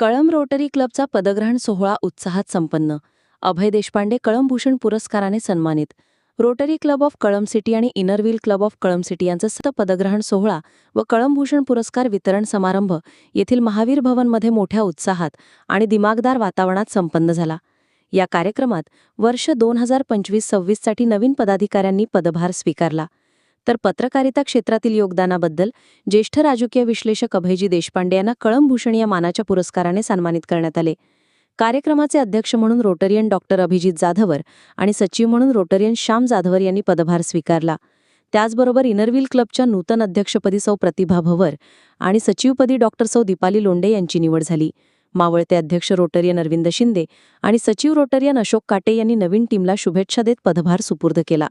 कळम rotary क्लबचा पदग्रहण सोहळा उत्साहात संपन्न. अभय देशपांडे कळमभूषण पुरस्काराने सन्मानित. Rotary club of Kalamb city आणि inner wheel club of Kalamb city यांचा सत पदग्रहण सोहळा व कळमभूषण पुरस्कार वितरण समारंभ येथील महावीर भवनमध्ये मोठ्या उत्साहात आणि दिमागदार वातावरणात संपन्न झाला. या कार्यक्रमात वर्ष दोन हजार पंचवीस सव्वीससाठी नवीन पदाधिकाऱ्यांनी पदभार स्वीकारला. तर पत्रकारिता क्षेत्रातील योगदानाबद्दल ज्येष्ठ राजकीय विश्लेषक अभयजी देशपांडे यांना कळमभूषण या मानाच्या पुरस्काराने सन्मानित करण्यात आले. कार्यक्रमाचे अध्यक्ष म्हणून रोटरियन डॉक्टर अभिजित जाधवर आणि सचिव म्हणून रोटरियन श्याम जाधवर यांनी पदभार स्वीकारला. त्याचबरोबर इनरव्हील क्लबच्या नूतन अध्यक्षपदी सौ प्रतिभा भवर आणि सचिवपदी डॉक्टर सौ दीपाली लोंडे यांची निवड झाली. मावळते अध्यक्ष रोटरियन अरविंद शिंदे आणि सचिव रोटरियन अशोक काटे यांनी नवीन टीमला शुभेच्छा देत पदभार सुपूर्द केला.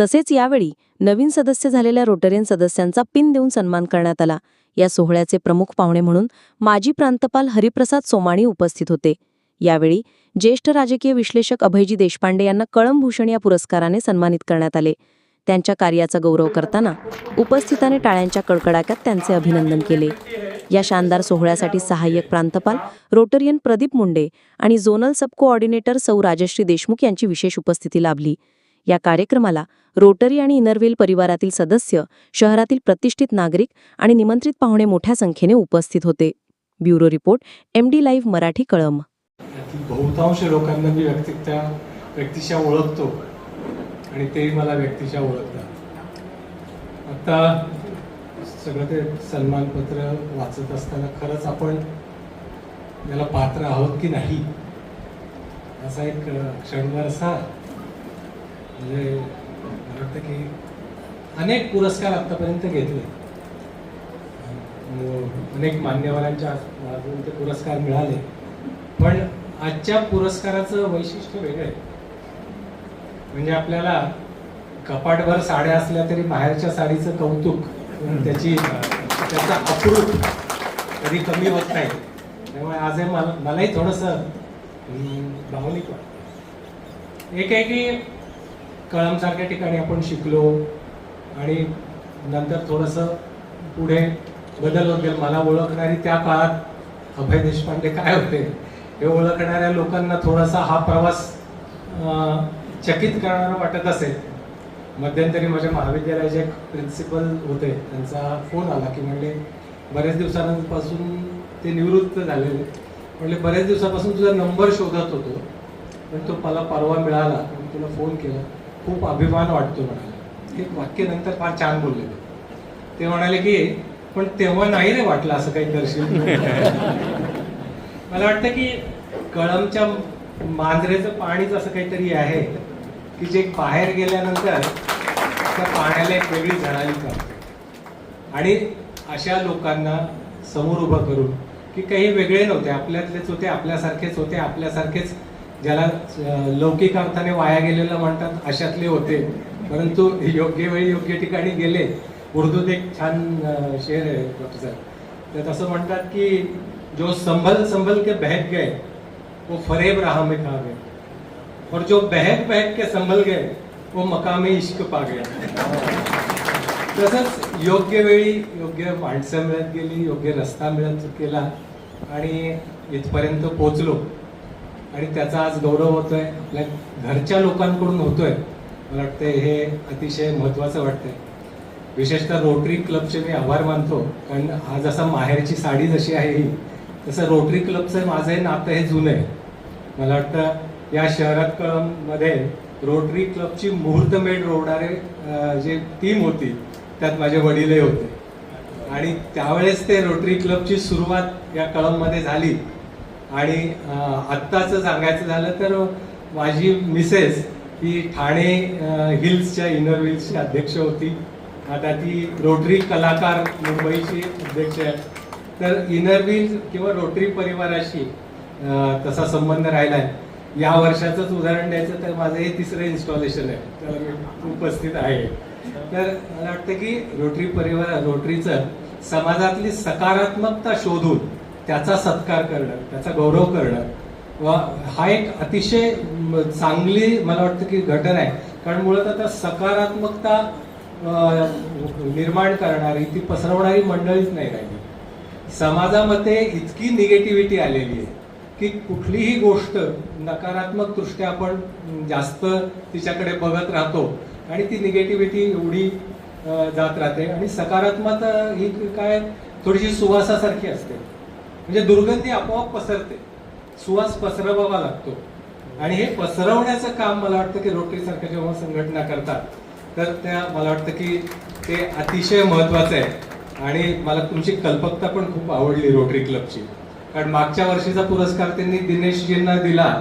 तसेच यावेळी नवीन सदस्य झालेल्या रोटरियन सदस्यांचा पिन देऊन सन्मान करण्यात आला. या सोहळ्याचे प्रमुख पाहुणे म्हणून माजी प्रांतपाल हरिप्रसाद सोमाणी उपस्थित होते. यावेळी ज्येष्ठ राजकीय विश्लेषक अभयजी देशपांडे यांना कळमभूषण या पुरस्काराने सन्मानित करण्यात आले. त्यांच्या कार्याचा गौरव करताना उपस्थितांनी टाळ्यांच्या कडकडाक्यात त्यांचे अभिनंदन केले. या शानदार सोहळ्यासाठी सहाय्यक प्रांतपाल रोटरियन प्रदीप मुंडे आणि झोनल सब कोऑर्डिनेटर सौ राजश्री देशमुख यांची विशेष उपस्थिती लाभली. या कार्यक्रमाला रोटरी आणि इनरव्हील परिवारातील सदस्य शहरातील प्रतिष्ठित नागरिक आणि निमंत्रित पाहुणे मोठ्या संख्येने उपस्थित होते. Bureau report M D live Marathi Kalamb बहुतांश लोकांना मी व्यक्ती त्या व्यक्तिशा ओळखतो आणि ते मला व्यक्तिशा ओळखतात. आता सगळं ते सन्मानपत्र वाचत असताना खरंच आपण याला पात्र आहोत की नाही? असा एक क्षणभर असा म्हणजे मला वाटतं की अनेक पुरस्कार आत्तापर्यंत घेतले. अनेक मान्यवरांच्या माध्यमातून ते पुरस्कार मिळाले. पण आजच्या पुरस्काराचं वैशिष्ट्य वेगळं आहे. म्हणजे आपल्याला कपाटभर साड्या असल्या तरी बाहेरच्या साडीचं कौतुक त्याची त्याचा अप्रूप कधी कमी होत नाही. त्यामुळे आज मला मलाही थोडंसं भावनिक वाटतं. एक आहे की कळमसारख्या ठिकाणी आपण शिकलो आणि नंतर थोडंसं पुढे बदल होत मला ओळखणारी त्या काळात अभय देशपांडे काय होते? हे ओळखणाऱ्या लोकांना थोडासा हा प्रवास चकित करणारा वाटत असेल. मध्यंतरी माझ्या महाविद्यालयाचे एक प्रिन्सिपल होते. त्यांचा फोन आला की म्हणले बऱ्याच दिवसांपासून ते निवृत्त झालेले. म्हणले बऱ्याच दिवसापासून तुझा नंबर शोधत होतो पण तो मला परवा मिळाला. आणि तुला फोन केला. खूप अभिमान वाटतो म्हणाले एक वाक्य नंतर फार छान बोलले ते. म्हणाले की पण तेव्हा नाही रे वाटलं असं काही करशील. मला वाटतं की कळमच्या मांजरेचं पाणीच असं काहीतरी आहे की जे बाहेर गेल्यानंतर त्या पाण्याला एक वेगळी झळाळी करते. आणि अशा लोकांना समोर उभं करून की काही वेगळे नव्हते आपल्यातलेच होते आपल्यासारखेच होते आपल्यासारखेच ज्याला लौकिक अर्थाने वाया गेलेलं म्हणतात अशातले होते. परंतु योग्य वेळी योग्य ठिकाणी गेले. उर्दूत एक छान शेर आहे डॉक्टर तर तसं म्हणतात की जो संभल संभल के बहक गए वो फरेब राह में खा गए. और जो बहक बहक के संभल गए वो मकामी इश्क पा गया. तसंच योग्य वेळी योग्य माणसं मिळत गेली योग्य रस्ता मिळत गेला. आणि इथपर्यंत पोचलो. आणि त्याचा आज गौरव होतोय. लाईक घरच्या लोकांकडून होतोय. मला वाटतं हे अतिशय महत्त्वाचं वाटतंय. विशेषतः रोटरी क्लबचे मी आभार मानतो. कारण आज जसा माहेरची साडी जशी आहे ही तसं रोटरी क्लबचं माझं हे नातं हे जुनं आहे. मला वाटतं या शहरात कळममध्ये रोटरी क्लबची मुहूर्तमेढ रोवणारे जे टीम होती त्यात माझे वडीलही होते. आणि त्यावेळेस ते रोटरी क्लबची सुरुवात या कळममध्ये झाली. आणि आत्ताचं सांगायचं झालं तर माझी मिसेस ही ठाणे हिल्सच्या इनर हिल्सची अध्यक्ष होती. आता ती रोटरी कलाकार मुंबईची अध्यक्ष आहे. तर इनर व्हील्स किंवा रोटरी परिवाराशी तसा संबंध राहिला आहे या वर्षाचंच उदाहरण द्यायचं तर माझं हे तिसरं इन्स्टॉलेशन आहे. त्याला मी उपस्थित आहे. तर मला वाटतं की रोटरी परिवार रोटरीचं समाजातली सकारात्मकता शोधून त्याचा सत्कार करणं त्याचा गौरव करणं व हा एक अतिशय चांगली मला वाटतं की घटना आहे. कारण मुळात आता सकारात्मकता निर्माण करणारी ती पसरवणारी मंडळीच नाही राहिली. समाजामध्ये इतकी निगेटिव्हिटी आलेली आहे की कुठलीही गोष्ट नकारात्मक दृष्ट्या आपण जास्त तिच्याकडे बघत राहतो आणि ती निगेटिव्हिटी एवढी जात राहते. आणि सकारात्मक ही काय थोडीशी सुवासासारखी असते. म्हणजे दुर्गंधी आपोआप पसरते. सुवास पसरवावा लागतो. आणि हे पसरवण्याचं काम मला वाटतं की रोटरी सारख्या जेव्हा संघटना करतात तर त्या मला वाटतं की ते अतिशय महत्वाचं आहे. आणि मला तुमची कल्पकता पण खूप आवडली रोटरी क्लबची. कारण मागच्या वर्षीचा पुरस्कार त्यांनी दिनेशजींना दिला.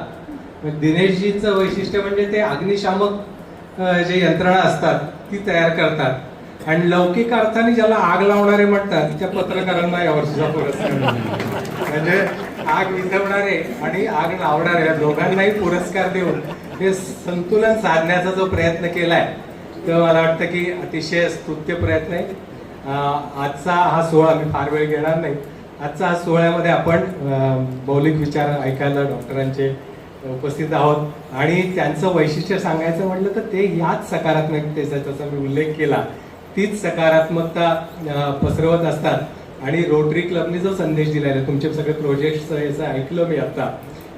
दिनेशजींचं वैशिष्ट्य म्हणजे ते अग्निशामक जे यंत्रणा असतात ती तयार करतात. आणि लौकिक अर्थाने ज्याला आग लावणारे म्हणतात त्या पत्रकारांना या वर्षीचा पुरस्कार म्हणजे आग विझवणारे आणि आग लावणारे या दोघांनाही पुरस्कार देऊन हे संतुलन साधण्याचा जो प्रयत्न केलाय तो मला वाटतं की अतिशय स्तुत्य प्रयत्न आहे. आजचा हा सोहळा मी फार वेळ घेणार नाही. आजचा हा सोहळ्यामध्ये आपण बौलिक विचार ऐकायला डॉक्टरांचे उपस्थित आहोत. आणि त्यांचं वैशिष्ट्य सांगायचं म्हटलं तर ते याच सकारात्मकतेचा त्याचा मी उल्लेख केला. तीच सकारात्मकता पसरवत असतात. आणि रोटरी क्लबने जो संदेश दिलेला आहे तुमचे सगळे प्रोजेक्ट्स याचं ऐकलं मी आता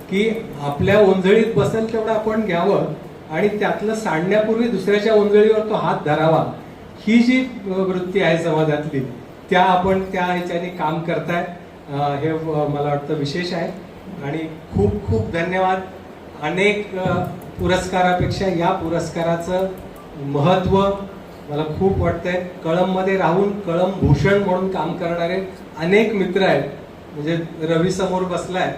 की आपल्या ओंजळीत बसेल तेवढं आपण घ्यावं आणि त्यातलं सांडण्यापूर्वी दुसऱ्याच्या ओंजळीवर तो हात धरावा. ही जी वृत्ती आहे समाजातली त्या आपण त्या ह्याच्याने काम करताय. हे मला वाटतं विशेष आहे. आणि खूप खूप धन्यवाद. अनेक पुरस्कारापेक्षा या पुरस्काराचं महत्त्व मला खूप वाटतंय. कळममध्ये राहून कळम भूषण म्हणून काम करणारे अनेक मित्र आहेत. म्हणजे रवी समोर बसलाय.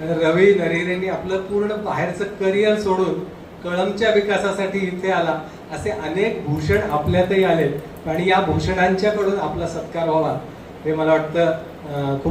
रवी नरेरेंनी आपलं पूर्ण बाहेरचं करिअर सोडून कळमच्या विकासासाठी इथे आला. असे अनेक भूषण आपल्यातही आले आणि या भूषणांच्याकडून आपला सत्कार व्हावा. हे मला वाटतं खूप